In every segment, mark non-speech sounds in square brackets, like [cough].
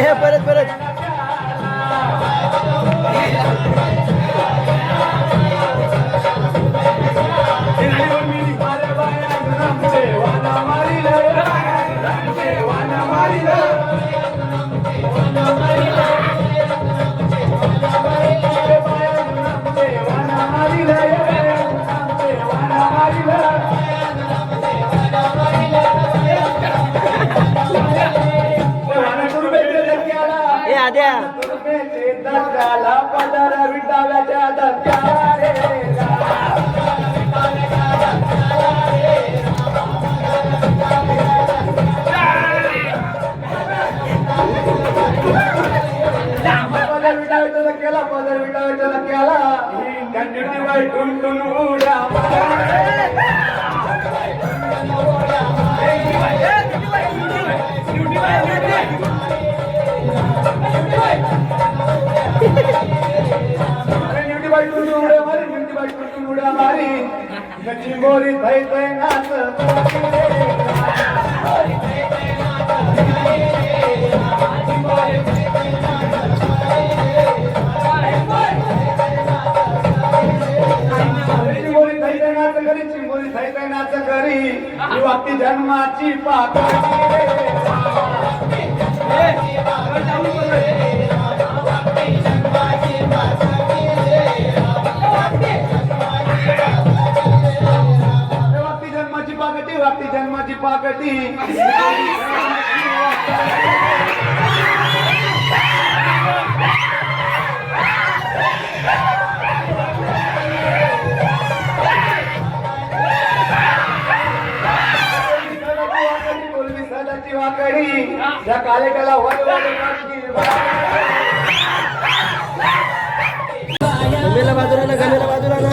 Deja, espérate, espérate. विटाव्याच्या धक्क्याला रे पदर विटाव्याच्या धक्क्याला पदर विटाव्याच्या धक्क्याला continue टुन उड्या मारी गची मोरी थै थै नाच चिंबोरी थै थै नाच करी चिंबोरी ही जन्माची पाकळी जन्माची पाकटी. वाकडी. कालेकाला. गमेला बाजूला ना गमेला बाजूला ना.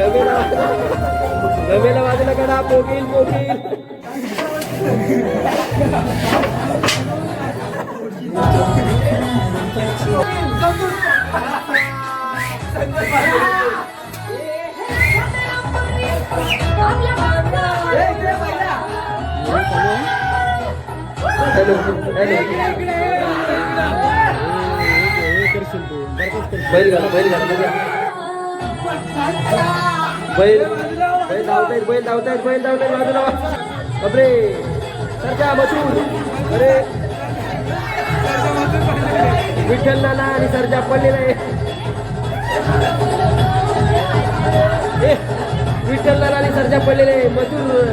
Gabi na, gak na, gak na gak na, gak pugil. बैल घाल बैल घाल बघूया. बैल बैल धावतायत बैल धावतायत बैल धावतायत बाजूला बापरे. सरजा मथुर अरे. विठ्ठल नाना आणि सरजा पडलेला आहे. विठ्ठल नाना आणि सरजा पडलेले आहे. मथुर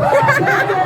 ¡Vamos! [laughs]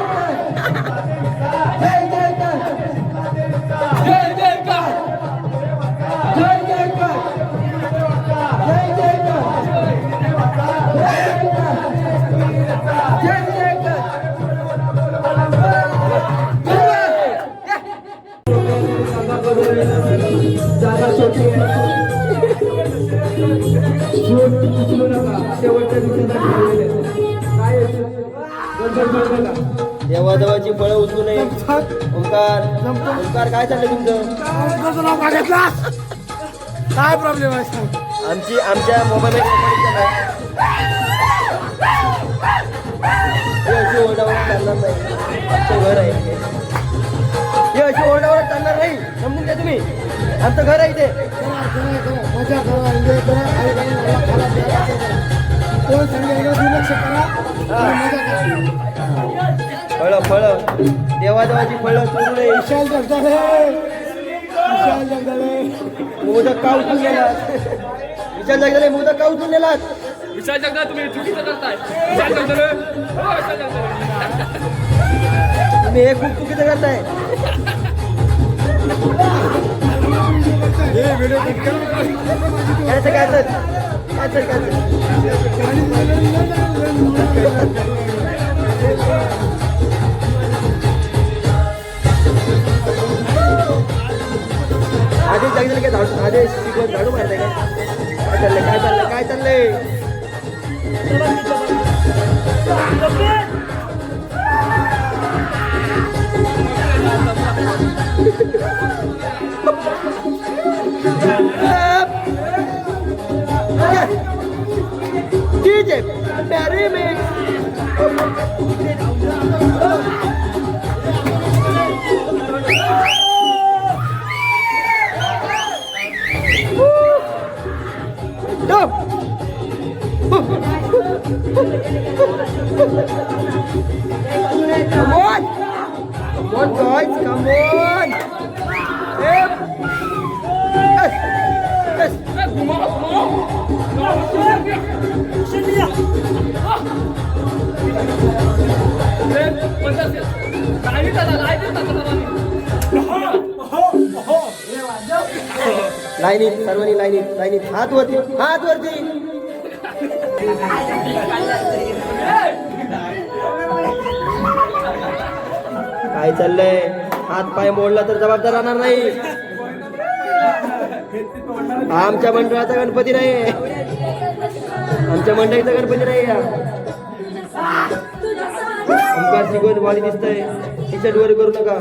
फळं उचलू नये. ओंकार. ओंकार काय चाललंय तुमचं? काय प्रॉब्लेम आहे आमची आमच्या मोबाईल अशी ओरडावर चालणार नाही. आमचं घर आहे हे अशी ओरडावर चालणार नाही. समजून घ्या तुम्ही. आमचं घर आहे इथे. मजा करा एन्जॉय करा. कोण सांगेल? दुर्लक्ष करा मजा करा. फळं फळं. देवादेवाची फळं विशाल जगदाळे. विशाल जगदाळे. मोदक का उचलून नेलात विचार जगदले मोदक का उचलून नेलात विशाल जगदा तुम्ही चुकीचं करताय. विशाल हो विशाल जगदा तुम्ही हे खूप चुकीचं करताय. कॅन्सल कॅन्सल कॅन्सल कॅन्सल आधीच जागेल काय झाडू आधीच शिकवत झाडू मारताय का काय चाललंय काय चाललंय काय चाललंय? DJ Merry Mix Come on! Come on, guys, come on! Yep. Yes, yes. लाईनीत सर्वांनी लाईनीत लाईनीत हात वरती हात वरती काय चाललंय? हात पाय मोडला तर जबाबदार राहणार नाही. हा आमच्या मंडळाचा गणपती नाही. आमच्या मंडळीचा गणपती नाही हा. ओंकार शिकवत बॉडी दिसतंय. टी शर्ट वर करू नका.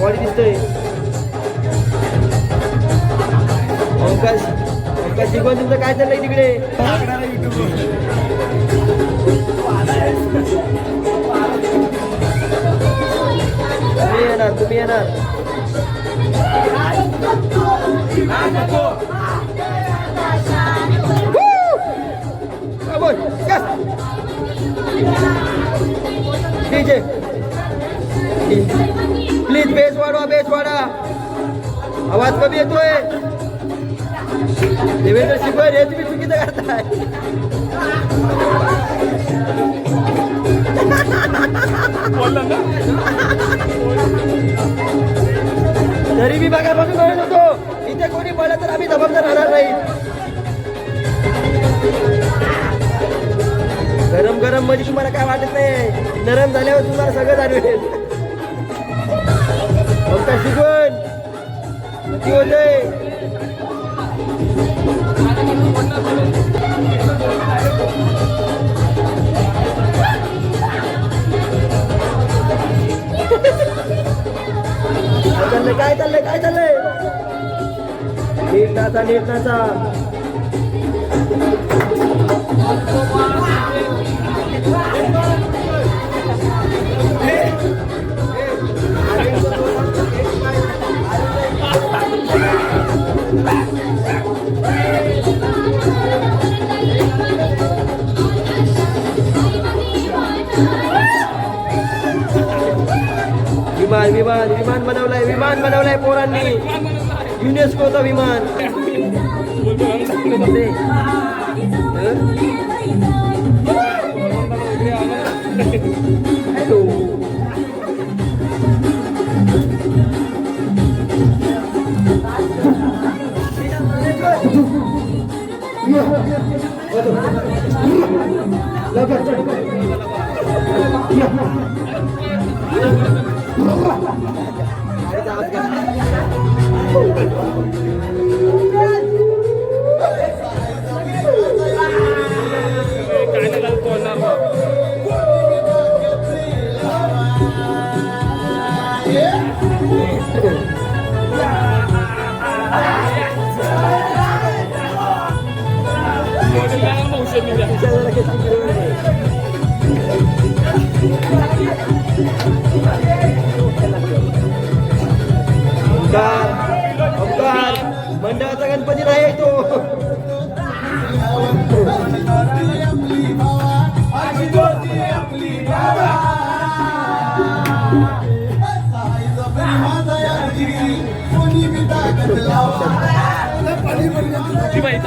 बॉडी दिसतंय. ओंकार ओंकार शिकवत तुमचं काय चाललंय तिकडे? येणार तुम्ही येणार. प्लीज बेस वाढवा बेस वाढा आवाज कमी येतोय. देवेंद्र शिपर हे तुम्ही चुकीचं करताय. तरी मी बघापासून म्हणत होतो इथे कोणी पडलं तर आम्ही जबाबदार राहणार नाही. गरम गरम म्हणजे तुम्हाला काय वाटत नाही. नरम झाल्यावर तुम्हाला सगळं जाणवेल. फक्त शिकवण? किती होतंय? चाललंय काय चाललंय काय चाललंय? नीट नाचा नीट नाचा विमान विमान बनवलंय पोरांनी. युनेस्कोचं विमान. Hãy subscribe cho kênh Ghiền không Omkar Omkar. Ganpati नाही तो.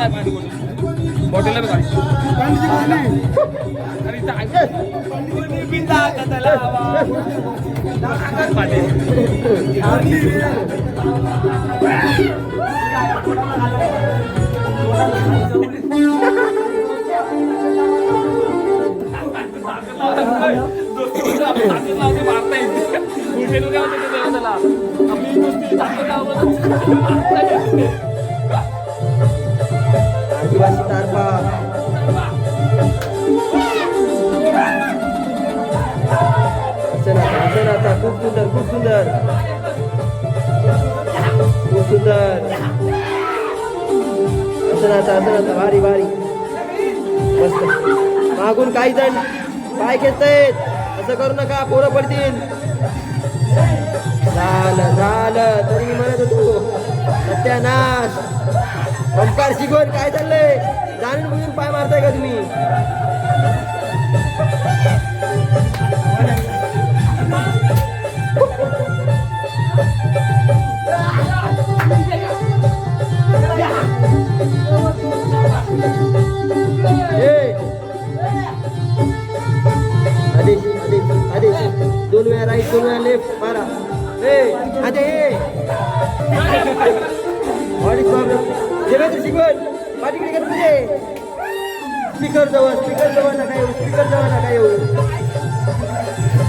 बाटली. अरे इथं आहे. असं ना आता खूप सुंदर खूप सुंदर. खूप सुंदर. असं आता असं आता भारी भारी. मस्त. मागून काही जण पाय खेचतायत. असं करू नका पोरं पडतील. झालं झालं. तरी मी म्हणत होतो सत्यानाश. ओंकार शिकवण काय चाललंय? जाणून बुजून पाय मारताय का तुम्ही? ए! आदेश आदेश दोन वेळा राईट दोन वेळा लेफ्ट मारा ए आदे वाढीच प्रॉब्लेम देवेंद्र शिकवण पाठीकडे कर तुझे स्पीकर जवळ स्पीकर जवळ नका येऊ स्पीकर जवळ नका येऊ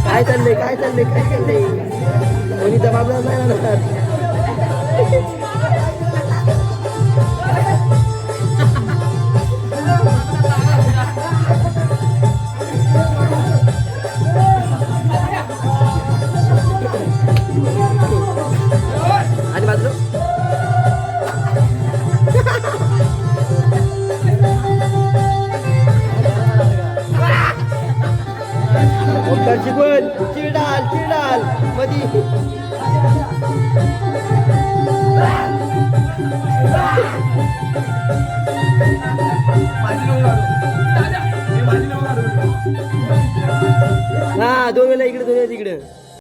काय चाललंय काय चाललंय काय चाललंय कोणी जबाबदार नाही नसतात